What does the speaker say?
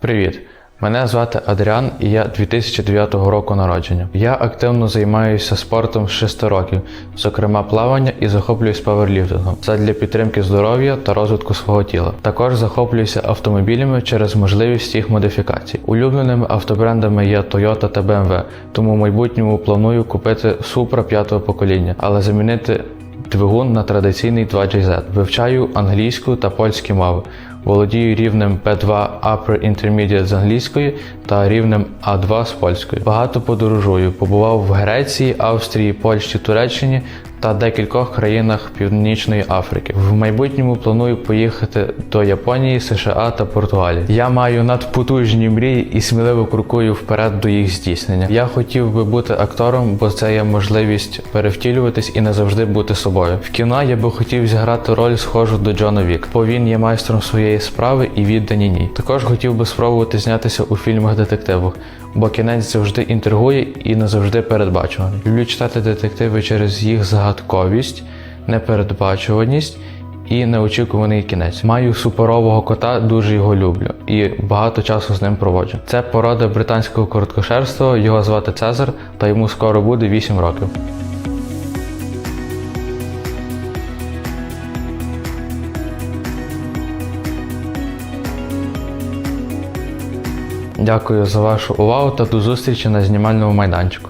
Привіт! Мене звати Адріан і я 2009 року народження. Я активно займаюся спортом з 6 років, зокрема плавання і захоплююсь паверліфтингом задля підтримки здоров'я та розвитку свого тіла. Також захоплююся автомобілями через можливість їх модифікацій. Улюбленими автобрендами є Toyota та BMW, тому в майбутньому планую купити Supra 5 покоління, але замінити Двигун на традиційний 2GZ. Вивчаю англійську та польські мови. Володію рівнем B2 Upper Intermediate з англійської та рівнем A2 з польської. Багато подорожую. Побував в Греції, Австрії, Польщі, Туреччині та декількох країнах Північної Африки. В майбутньому планую поїхати до Японії, США та Португалії. Я маю надпотужні мрії і сміливо крокую вперед до їх здійснення. Я хотів би бути актором, бо це є можливість перевтілюватись і не завжди бути собою. В кіно я би хотів зіграти роль схожу до Джона Вік, бо він є майстром своєї справи і віддані ній. Також хотів би спробувати знятися у фільмах детективах, бо кінець завжди інтригує і не завжди передбачуваний. Люблю читати детективи через їх загадковість, непередбачуваність. І неочікуваний кінець. Маю суперового кота, дуже його люблю і багато часу з ним проводжу. Це порода британського короткошерстого, його звати Цезар, та йому скоро буде 8 років. Дякую за вашу увагу та до зустрічі на знімальному майданчику.